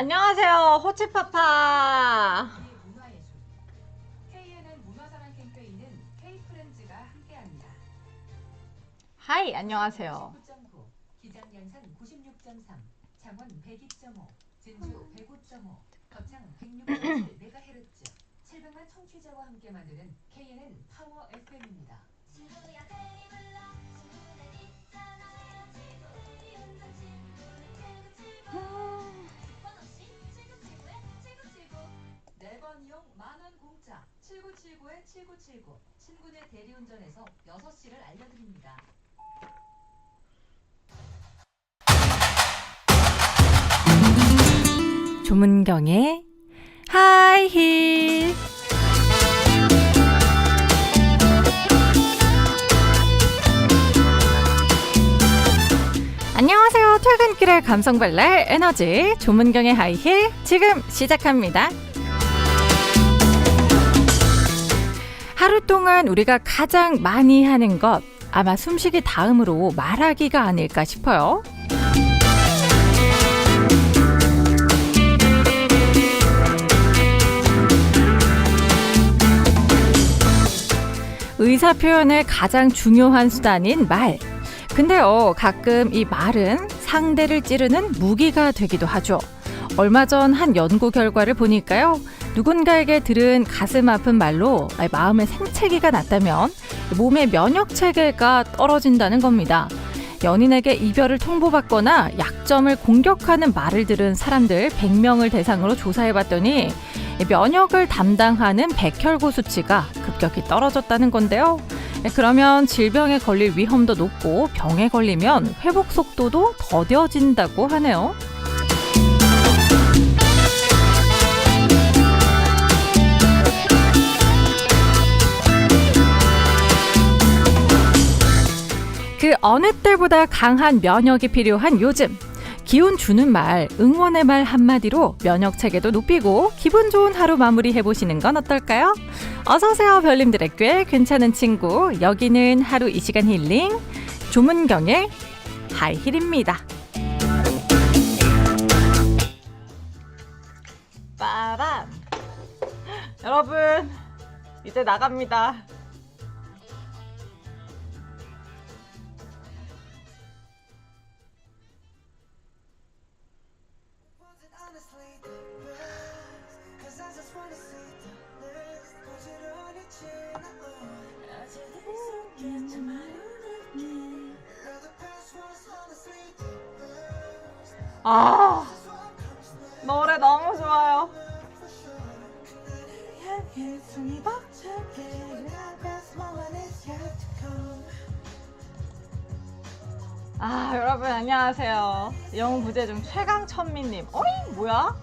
안녕하세요. 호치파파. 하이, 안녕하세요. 19.9, 기장 연산 96.3, 창원 102.5, 진주 105.5, 거창 106.7MHz, 700만 청취자와 함께 만드는 KNN 파워 FM입니다. 7979의 7979 친구네 대리운전에서 6시를 알려드립니다. 조문경의 하이힐. 안녕하세요. 퇴근길의 감성발랄 에너지 조문경의 하이힐 지금 시작합니다. 하루 동안 우리가 가장 많이 하는 것 아마 숨쉬기 다음으로 말하기가 아닐까 싶어요. 의사 표현의 가장 중요한 수단인 말. 근데요, 가끔 이 말은 상대를 찌르는 무기가 되기도 하죠. 얼마 전 한 연구 결과를 보니까요, 누군가에게 들은 가슴 아픈 말로 마음의 생채기가 났다면 몸의 면역 체계가 떨어진다는 겁니다. 연인에게 이별을 통보받거나 약점을 공격하는 말을 들은 사람들 100명을 대상으로 조사해봤더니 면역을 담당하는 백혈구 수치가 급격히 떨어졌다는 건데요. 그러면 질병에 걸릴 위험도 높고 병에 걸리면 회복 속도도 더뎌진다고 하네요. 그 어느 때보다 강한 면역이 필요한 요즘. 기운 주는 말, 응원의 말 한마디로 면역 체계도 높이고 기분 좋은 하루 마무리 해 보시는 건 어떨까요? 어서 오세요, 별님들의 꽤 괜찮은 친구. 여기는 하루 이 시간 힐링, 조문경의 하이힐입니다. 빠밤! 여러분, 이제 나갑니다. 아, 노래 너무 좋아요. 아, 여러분 안녕하세요. 영웅 부재중 최강천미님. 어이, 뭐야?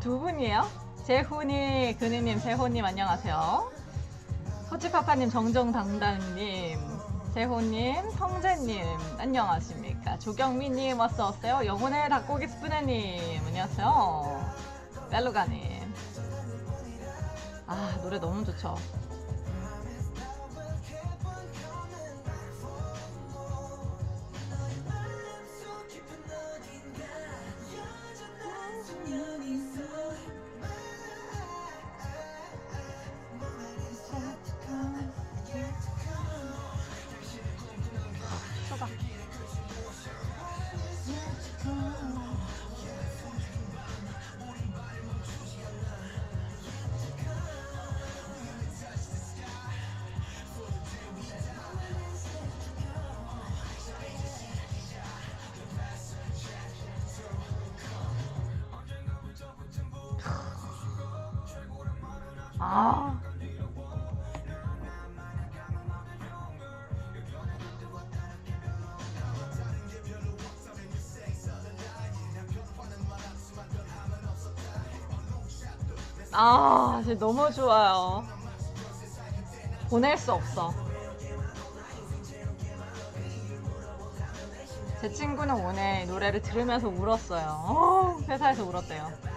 두 분이에요? 재훈이, 근희님, 재호님 안녕하세요. 호치파파님, 정정당당님, 재호님, 성재님 안녕하십니까? 조경미님 어서 오세요. 영혼의 닭고기 스프네님 안녕하세요. 멜로가님. 아, 노래 너무 좋죠. 아. 아, 진짜 너무 좋아요. 보낼 수 없어. 제 친구는 오늘 노래를 들으면서 울었어요. 어, 회사에서 울었대요.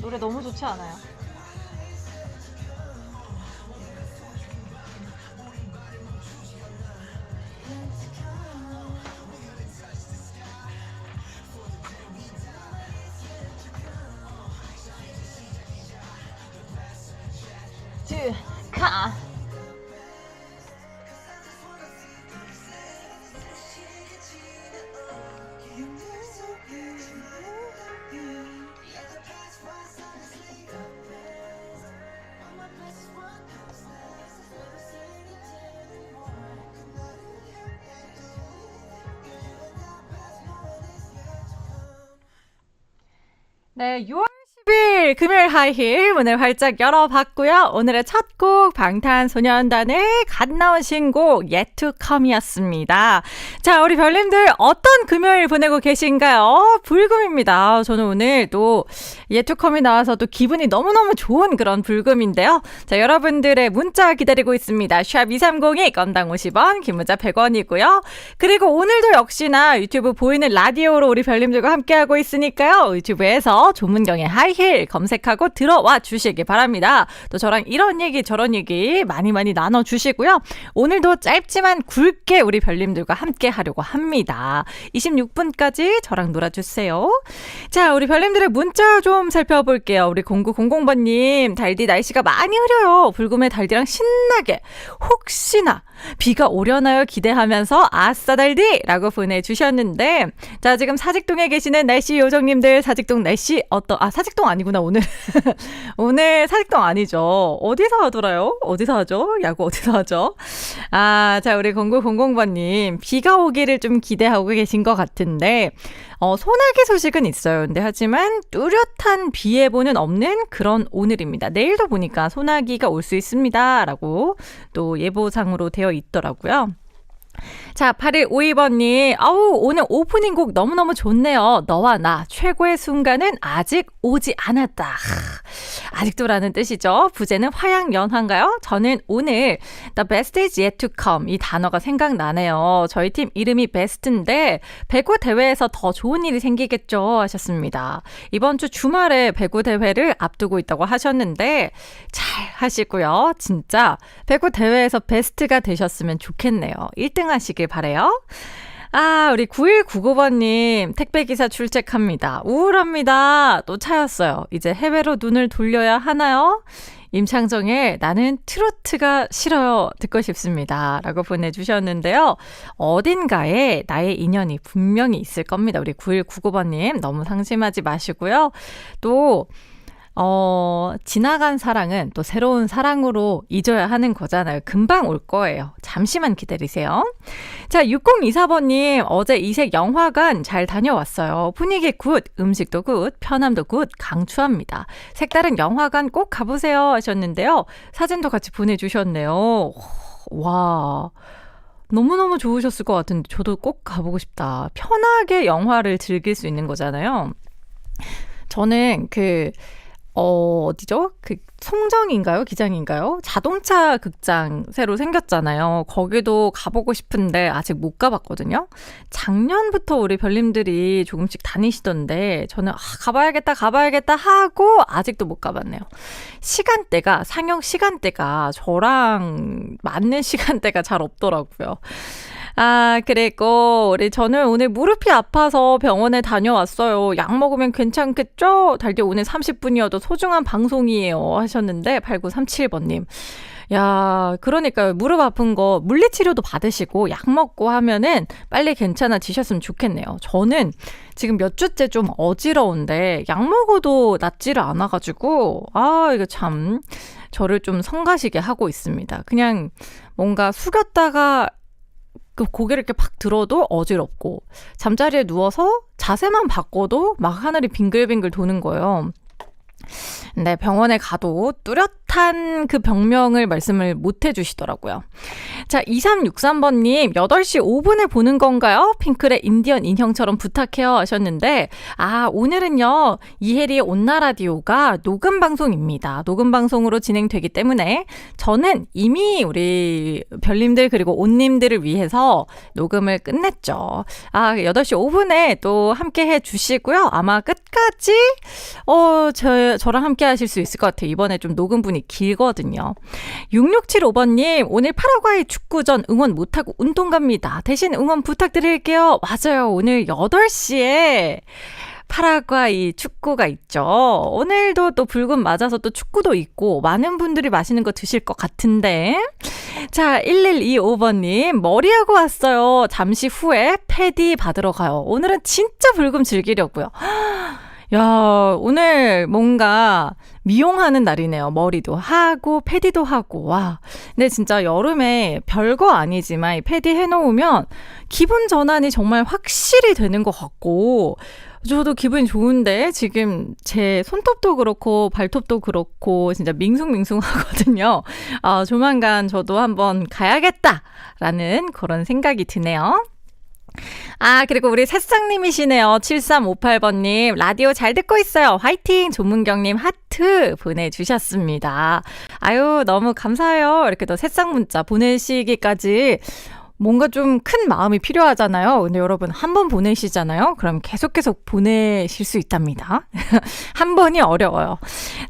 노래 너무 좋지 않아요? 네, 6 월 10일 금요일 하이힐 문을 활짝 열어봤고요. 오늘의 첫 곡 방탄소년단의 갓 나온 신곡 Yet to Come이었습니다. 자, 우리 별님들 어떤 금요일 보내고 계신가요? 불금입니다. 저는 오늘 또 Yet to Come이 나와서 또 기분이 너무너무 좋은 그런 불금인데요. 자, 여러분들의 문자 기다리고 있습니다. 샵 2302 건당 50원, 긴 문자 100원이고요. 그리고 오늘도 역시나 유튜브 보이는 라디오로 우리 별님들과 함께하고 있으니까요. 유튜브에서 조문경의 하이힐 검색하고 들어와 주시기 바랍니다. 또 저랑 이런 얘기 저런 얘기 많이 많이 나눠 주시고요. 오늘도 짧지만 굵게 우리 별님들과 함께 하려고 합니다. 26분까지 저랑 놀아주세요. 자, 우리 별님들의 문자 좀 살펴볼게요. 우리 0900번님, 달디 날씨가 많이 흐려요. 불금의 달디랑 신나게 혹시나 비가 오려나요? 기대하면서 아싸 달디! 라고 보내주셨는데 자 지금 사직동에 계시는 날씨 요정님들 사직동 날씨 어떠 아 사직동 아니구나 오늘 오늘 사직동 아니죠 어디서 하더라요? 어디서 하죠? 야구 어디서 하죠? 아자 우리 0900번님 비가 오기를 좀 기대하고 계신 것 같은데 어, 소나기 소식은 있어요. 근데 하지만 뚜렷한 비 예보는 없는 그런 오늘입니다. 내일도 보니까 소나기가 올 수 있습니다. 라고 또 예보상으로 되어 있더라고요. 자, 8152번님. 아우, 오늘 오프닝 곡 너무너무 좋네요. 너와 나, 최고의 순간은 아직 오지 않았다. 하, 아직도라는 뜻이죠. 부제는 화양연화인가요? 저는 오늘 The best is yet to come 이 단어가 생각나네요. 저희 팀 이름이 베스트인데 배구 대회에서 더 좋은 일이 생기겠죠 하셨습니다. 이번 주 주말에 배구 대회를 앞두고 있다고 하셨는데 잘 하시고요. 진짜 배구 대회에서 베스트가 되셨으면 좋겠네요. 1등 하시길 바래요. 아, 우리 9199번님, 택배기사 출첵합니다. 우울합니다. 또 차였어요. 이제 해외로 눈을 돌려야 하나요? 임창정의 나는 트로트가 싫어요. 듣고 싶습니다. 라고 보내주셨는데요. 어딘가에 나의 인연이 분명히 있을 겁니다. 우리 9199번님, 너무 상심하지 마시고요. 또, 어, 지나간 사랑은 또 새로운 사랑으로 잊어야 하는 거잖아요. 금방 올 거예요. 잠시만 기다리세요. 자, 6024번님, 어제 이색 영화관 잘 다녀왔어요. 분위기 굿, 음식도 굿, 편함도 굿, 강추합니다. 색다른 영화관 꼭 가보세요 하셨는데요. 사진도 같이 보내주셨네요. 와. 너무너무 좋으셨을 것 같은데, 저도 꼭 가보고 싶다. 편하게 영화를 즐길 수 있는 거잖아요. 저는 그, 어, 어디죠? 그 송정인가요? 기장인가요? 자동차 극장 새로 생겼잖아요. 거기도 가보고 싶은데 아직 못 가봤거든요. 작년부터 우리 별님들이 조금씩 다니시던데 저는 아, 가봐야겠다, 가봐야겠다 하고 아직도 못 가봤네요. 시간대가 상영 시간대가 저랑 맞는 시간대가 잘 없더라고요. 아, 그리고 우리 저는 오늘 무릎이 아파서 병원에 다녀왔어요. 약 먹으면 괜찮겠죠? 달디 오늘 30분이어도 소중한 방송이에요. 하셨는데 8937번님. 야, 그러니까요. 무릎 아픈 거 물리치료도 받으시고 약 먹고 하면은 빨리 괜찮아지셨으면 좋겠네요. 저는 지금 몇 주째 좀 어지러운데 약 먹어도 낫지를 않아가지고 아, 이거 참 저를 좀 성가시게 하고 있습니다. 그냥 뭔가 숙였다가 그 고개를 이렇게 팍 들어도 어지럽고 잠자리에 누워서 자세만 바꿔도 막 하늘이 빙글빙글 도는 거예요. 근데 병원에 가도 뚜렷한 그 병명을 말씀을 못 해주시더라고요. 자, 2363번님, 8시 5분에 보는 건가요? 핑클의 인디언 인형처럼 부탁해요 하셨는데, 아, 오늘은요, 이혜리의 온나라디오가 녹음 방송입니다. 녹음 방송으로 진행되기 때문에 저는 이미 우리 별님들 그리고 온님들을 위해서 녹음을 끝냈죠. 아, 8시 5분에 또 함께 해 주시고요. 아마 끝까지, 어, 저, 저랑 함께 하실 수 있을 것 같아요. 이번에 좀 녹음분이 길거든요. 6675번님, 오늘 파라과이 축구전 응원 못하고 운동 갑니다. 대신 응원 부탁드릴게요. 맞아요. 오늘 8시에 파라과이 축구가 있죠. 오늘도 또 붉은 맞아서 또 축구도 있고 많은 분들이 맛있는 거 드실 것 같은데. 자, 1125번님, 머리하고 왔어요. 잠시 후에 패디 받으러 가요. 오늘은 진짜 불금 즐기려고요. 야, 오늘 뭔가 미용하는 날이네요. 머리도 하고, 패디도 하고, 와. 근데 진짜 여름에 별거 아니지만 이 패디 해놓으면 기분 전환이 정말 확실히 되는 것 같고, 저도 기분이 좋은데 지금 제 손톱도 그렇고 발톱도 그렇고 진짜 밍숭밍숭 하거든요. 아, 조만간 저도 한번 가야겠다라는 그런 생각이 드네요. 아, 그리고 우리 새싹님이시네요. 7358번님. 라디오 잘 듣고 있어요. 화이팅! 조문경님 하트 보내주셨습니다. 아유, 너무 감사해요. 이렇게 또 새싹 문자 보내시기까지 뭔가 좀 큰 마음이 필요하잖아요. 근데 여러분 한 번 보내시잖아요. 그럼 계속 계속 보내실 수 있답니다. 한 번이 어려워요.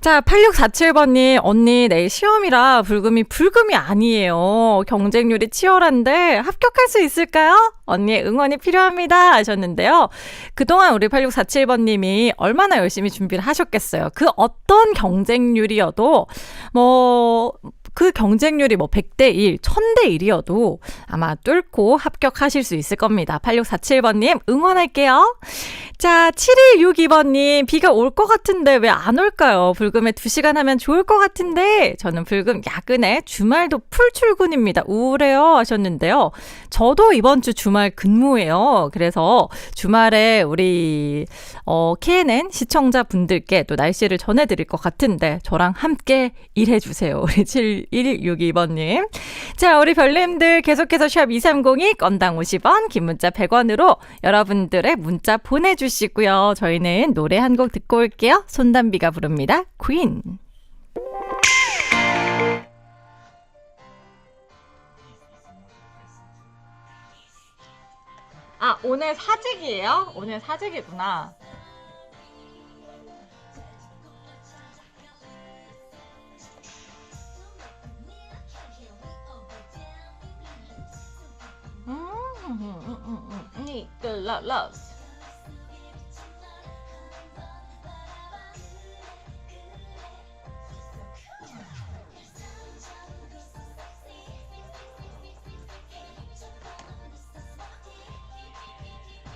자, 8647번님, 언니 내일 시험이라 불금이 불금이 아니에요. 경쟁률이 치열한데 합격할 수 있을까요? 언니 응원이 필요합니다 하셨는데요. 그동안 우리 8647번님이 얼마나 열심히 준비를 하셨겠어요. 그 어떤 경쟁률이어도 뭐 그 경쟁률이 뭐 100대 1, 1000대 1이어도 아마 뚫고 합격하실 수 있을 겁니다. 8647번님 응원할게요. 자, 7162번님 비가 올 것 같은데 왜 안 올까요? 불금에 2시간 하면 좋을 것 같은데 저는 불금 야근에 주말도 풀 출근입니다. 우울해요 하셨는데요. 저도 이번 주 주말 근무예요. 그래서 주말에 우리 어, KNN 시청자분들께 또 날씨를 전해드릴 것 같은데 저랑 함께 일해주세요. 우리 7162번님. 자, 우리 별님들 계속해서 샵 2302 건당 50원, 긴 문자 100원으로 여러분들의 문자 보내주시고요. 저희는 노래 한 곡 듣고 올게요. 손담비가 부릅니다. 퀸. 아, 오늘 사직이에요? 오늘 사직이구나. 러브.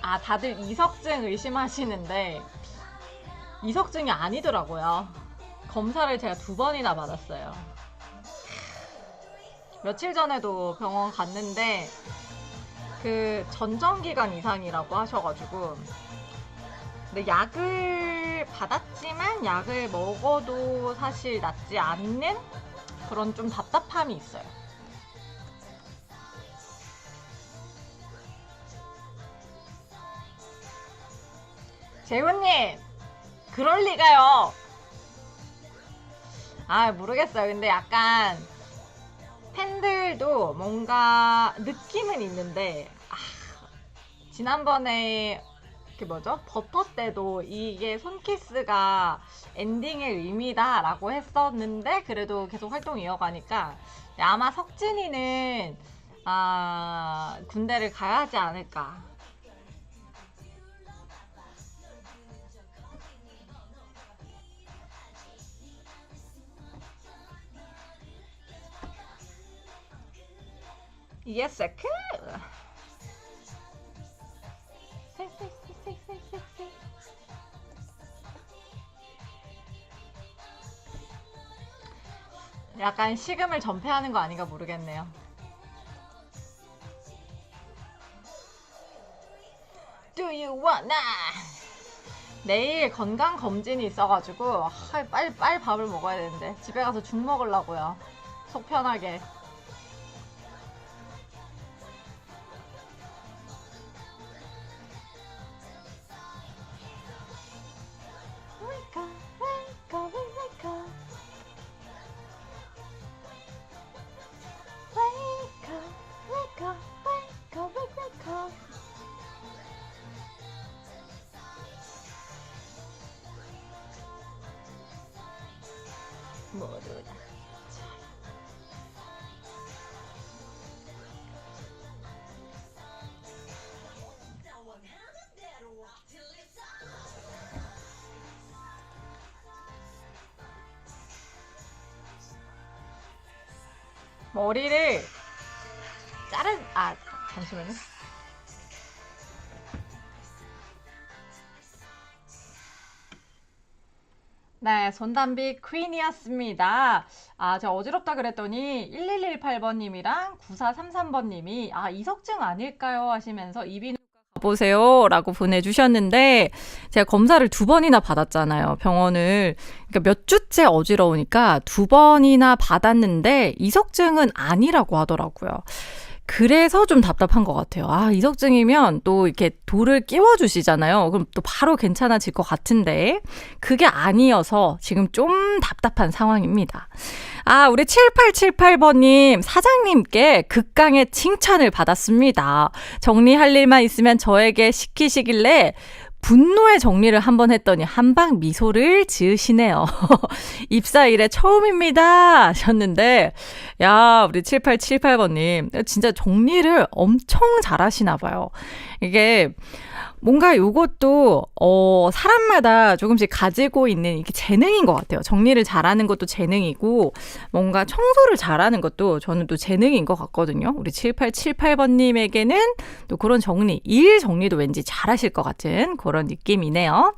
아, 다들 이석증 의심하시는데 이석증이 아니더라고요. 검사를 제가 두 번이나 받았어요. 며칠 전에도 병원 갔는데 그 전정기간 이상이라고 하셔가지고 근데 약을 받았지만 약을 먹어도 사실 낫지 않는 그런 좀 답답함이 있어요. 재훈님, 그럴 리가요. 아, 모르겠어요. 근데 약간 팬들도 뭔가 느낌은 있는데, 아, 지난번에 그 뭐죠? 버터 때도 이게 손키스가 엔딩의 의미다라고 했었는데 그래도 계속 활동 이어가니까 아마 석진이는 아, 군대를 가야 하지 않을까. Yes, I could. 약간 식음을 전폐하는 거 아닌가 모르겠네요. Do you wanna? 내일 건강 검진이 있어가지고 아, 빨리 빨리 밥을 먹어야 되는데 집에 가서 죽 먹으려고요. 속 편하게. 모두다. 머리를 자른 아 잠시만요. 네, 손담비 퀸이었습니다. 아, 제가 어지럽다 그랬더니 1118번님이랑 9433번님이 아, 이석증 아닐까요? 하시면서 이비인후과 가보세요. 라고 보내주셨는데 제가 검사를 두 번이나 받았잖아요. 병원을. 그러니까 몇 주째 어지러우니까 두 번이나 받았는데 이석증은 아니라고 하더라고요. 그래서 좀 답답한 것 같아요. 아, 이석증이면 또 이렇게 돌을 끼워주시잖아요. 그럼 또 바로 괜찮아질 것 같은데, 그게 아니어서 지금 좀 답답한 상황입니다. 아, 우리 7878번님, 사장님께 극강의 칭찬을 받았습니다. 정리할 일만 있으면 저에게 시키시길래, 분노의 정리를 한번 했더니 한방 미소를 지으시네요. 입사 일에 처음입니다. 하셨는데, 야, 우리 7878번님, 진짜 정리를 엄청 잘하시나 봐요. 이게, 뭔가 요것도, 어, 사람마다 조금씩 가지고 있는 이게 재능인 것 같아요. 정리를 잘하는 것도 재능이고, 뭔가 청소를 잘하는 것도 저는 또 재능인 것 같거든요. 우리 7878번 님에게는 또 그런 정리, 일 정리도 왠지 잘하실 것 같은 그런 느낌이네요.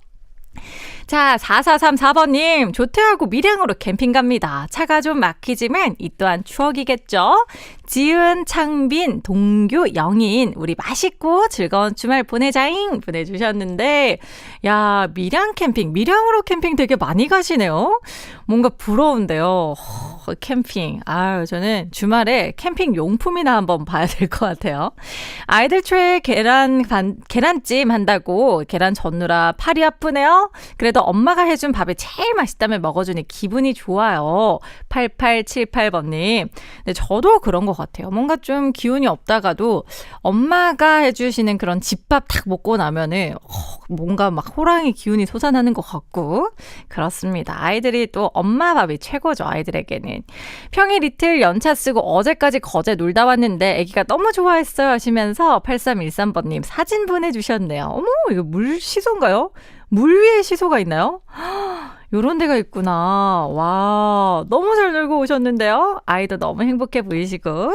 자, 4434번님, 조퇴하고 밀양으로 캠핑 갑니다. 차가 좀 막히지만 이 또한 추억이겠죠? 지은, 창빈, 동규, 영인, 우리 맛있고 즐거운 주말 보내자잉! 보내주셨는데, 야, 밀양 캠핑, 밀양으로 캠핑 되게 많이 가시네요? 뭔가 부러운데요. 허, 캠핑. 아유, 저는 주말에 캠핑 용품이나 한번 봐야 될 것 같아요. 아이들 최 계란, 반, 계란찜 한다고 계란 젓느라 팔이 아프네요? 그래도 엄마가 해준 밥이 제일 맛있다며 먹어주니 기분이 좋아요. 8878번님. 근데 저도 그런 것 같아요. 뭔가 좀 기운이 없다가도 엄마가 해주시는 그런 집밥 딱 먹고 나면은 어, 뭔가 막 호랑이 기운이 솟아나는 것 같고 그렇습니다. 아이들이 또 엄마 밥이 최고죠. 아이들에게는. 평일 이틀 연차 쓰고 어제까지 거제 놀다 왔는데 아기가 너무 좋아했어요 하시면서 8313번님 사진 보내주셨네요. 어머 이거 물 시소인가요? 물 위에 시소가 있나요? 요런 데가 있구나. 와, 너무 잘 놀고 오셨는데요? 아이도 너무 행복해 보이시고.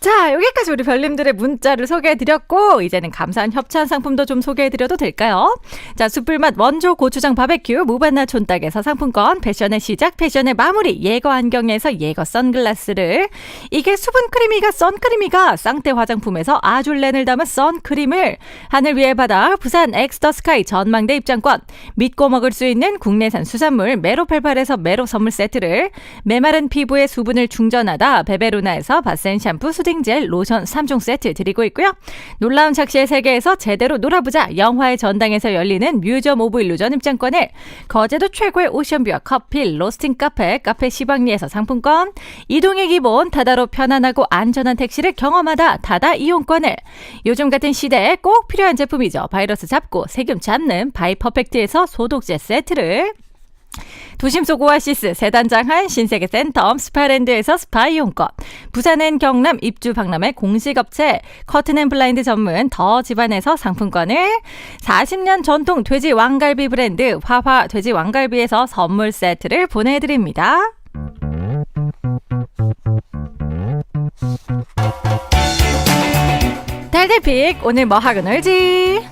자, 여기까지 우리 별님들의 문자를 소개해드렸고, 이제는 감사한 협찬 상품도 좀 소개해드려도 될까요? 자, 숯불맛 원조 고추장 바베큐, 무반나 촌닭에서 상품권, 패션의 시작, 패션의 마무리, 예거 안경에서 예거 선글라스를, 이게 수분 크리미가 선크리미가 쌍떼 화장품에서 아줄렌을 담은 선크림을, 하늘 위의 바다, 부산 엑스더 스카이 전망대 입장권, 믿고 먹을 수 있는 국내산 수산 물 메로팔팔에서 메로 선물 세트를, 메마른 피부의 수분을 충전하다 베베루나에서 바센 샴푸, 수딩젤, 로션 3종 세트 드리고 있고요. 놀라운 착시의 세계에서 제대로 놀아보자 영화의 전당에서 열리는 뮤지엄 오브 일루전 입장권을, 거제도 최고의 오션뷰와 커피, 로스팅 카페, 카페 시방리에서 상품권, 이동의 기본, 다다로 편안하고 안전한 택시를 경험하다 다다 이용권을, 요즘 같은 시대에 꼭 필요한 제품이죠. 바이러스 잡고 세균 잡는 바이퍼펙트에서 소독제 세트를, 도심 속 오아시스 세단장한 신세계 센텀 스파랜드에서 스파 이용권 부산엔 경남 입주 박람회 공식업체 커튼앤블라인드 전문 더 집안에서 상품권을 40년 전통 돼지 왕갈비 브랜드 화화 돼지 왕갈비에서 선물 세트를 보내드립니다. 달달픽 오늘 뭐 하고 놀지?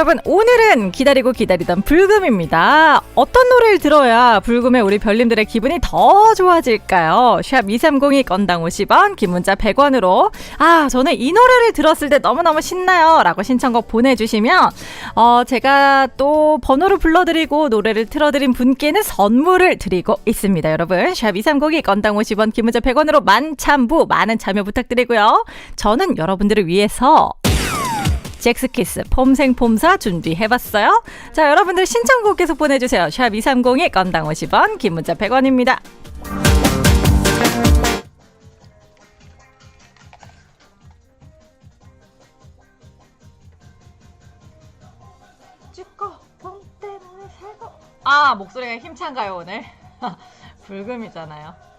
여러분. 오늘은 기다리고 기다리던 불금입니다. 어떤 노래를 들어야 불금에 우리 별님들의 기분이 더 좋아질까요? 샵 2302 건당 50원, 긴 문자 100원으로 아 저는 이 노래를 들었을 때 너무너무 신나요 라고 신청곡 보내주시면 어 제가 또 번호를 불러드리고 노래를 틀어드린 분께는 선물을 드리고 있습니다. 여러분 샵 2302 건당 50원, 긴 문자 100원으로 만참부 많은 참여 부탁드리고요. 저는 여러분들을 위해서 잭스키스 폼생폼사 준비해봤어요. 자, 여러분들 신청곡 계속 보내주세요. 샵 2302 건당 50원, 긴 문자 100원입니다. 죽고 봄 때문에 살고 아 목소리가 힘찬가요 오늘? 불금이잖아요.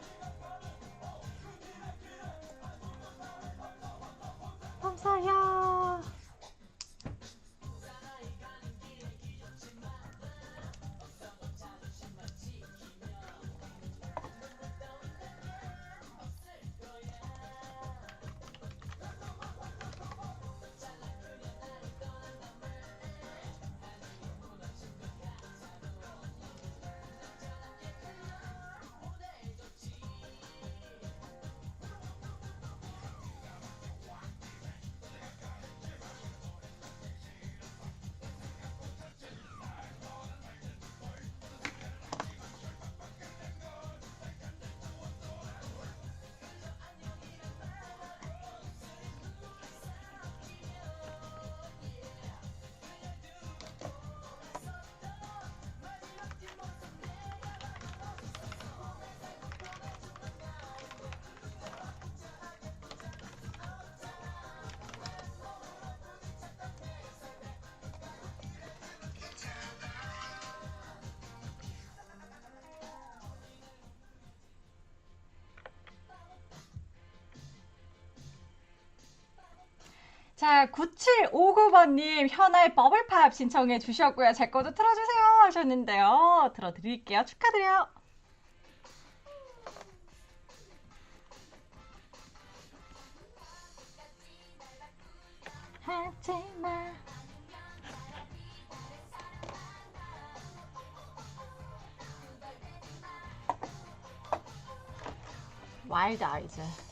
자, 9759번님, 현아의 버블팝 신청해 주셨고요. 제 거도 틀어주세요 하셨는데요. 들어드릴게요. 축하드려요. 하지마. 와일드 아이즈.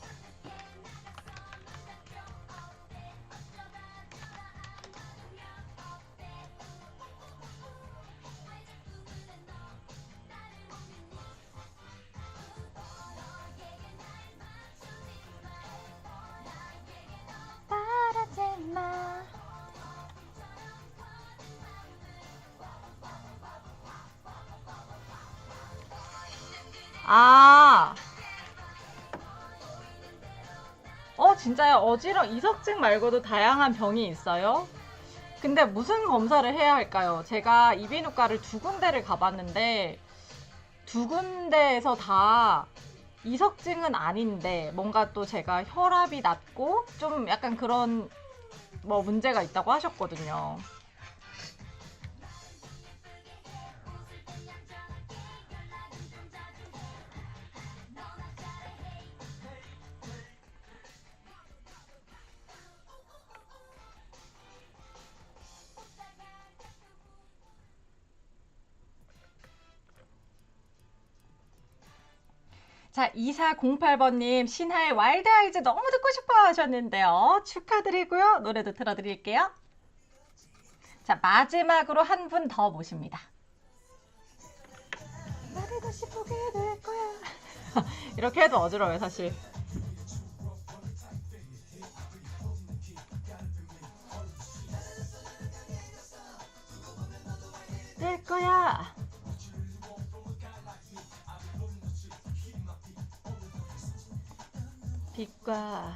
어지러 이석증 말고도 다양한 병이 있어요? 근데 무슨 검사를 해야 할까요? 제가 이비인후과를 두 군데를 가봤는데 두 군데에서 다 이석증은 아닌데 뭔가 또 제가 혈압이 낮고 좀 약간 그런 뭐 문제가 있다고 하셨거든요. 자, 2408번님, 신하의 와일드 아이즈 너무 듣고 싶어 하셨는데요. 축하드리고요. 노래도 틀어드릴게요. 자, 마지막으로 한 분 더 모십니다. 다시 보게 될 거야. 이렇게 해도 어지러워요, 사실. 빛과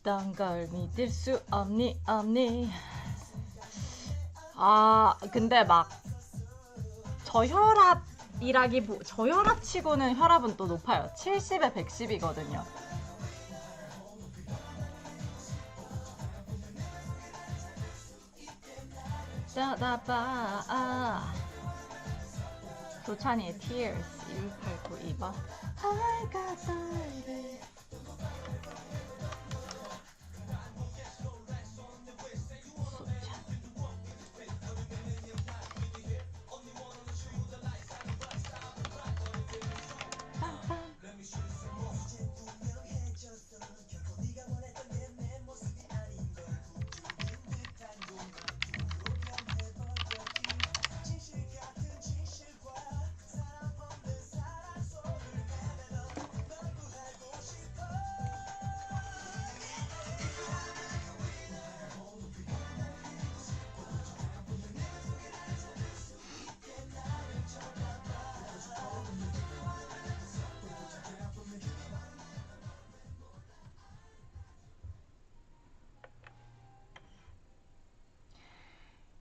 어떤 걸 믿을 수 없니 없니? 아 근데 막 저혈압이라기 저혈압 치고는 혈압은 또 높아요. 70에 110이거든요. 짜다봐 도찬이의 Tears 1892번 I got baby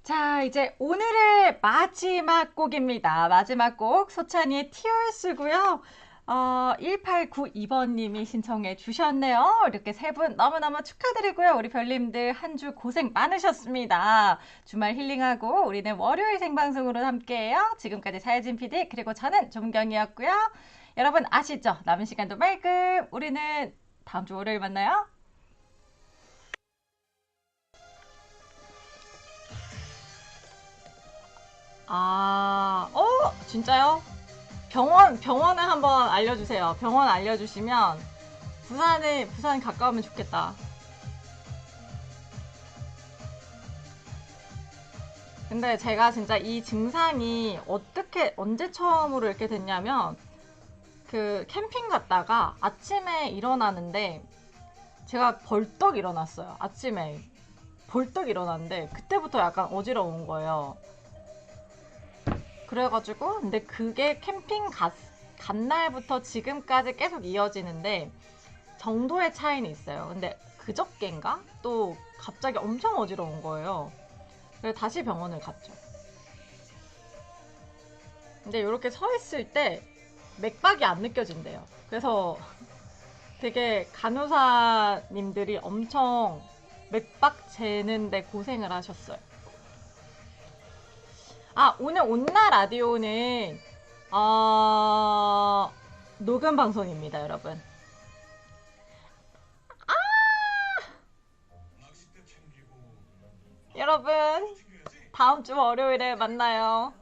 자, 이제 오늘의 마지막 곡입니다. 마지막 곡 소찬이의 Tears고요. 어, 1892번님이 신청해 주셨네요. 이렇게 세 분 너무너무 축하드리고요. 우리 별님들 한 주 고생 많으셨습니다. 주말 힐링하고 우리는 월요일 생방송으로 함께해요. 지금까지 사회진 PD 그리고 저는 종경이었고요. 여러분 아시죠? 남은 시간도 말끔. 우리는 다음 주 월요일 만나요. 아, 어, 진짜요? 병원, 병원을 한번 알려주세요. 병원 알려주시면 부산에, 부산 가까우면 좋겠다. 근데 제가 진짜 이 증상이 어떻게, 언제 처음으로 이렇게 됐냐면 그 캠핑 갔다가 아침에 일어나는데 제가 벌떡 일어났어요. 아침에. 벌떡 일어났는데 그때부터 약간 어지러운 거예요. 그래가지고 근데 그게 캠핑 갔, 간 날부터 지금까지 계속 이어지는데 정도의 차이는 있어요. 근데 그저께인가 또 갑자기 엄청 어지러운 거예요. 그래서 다시 병원을 갔죠. 근데 이렇게 서 있을 때 맥박이 안 느껴진대요. 그래서 되게 간호사님들이 엄청 맥박 재는데 고생을 하셨어요. 아, 오늘 온나 라디오는, 어, 녹음 방송입니다, 여러분. 아! 여러분, 다음 주 월요일에 만나요.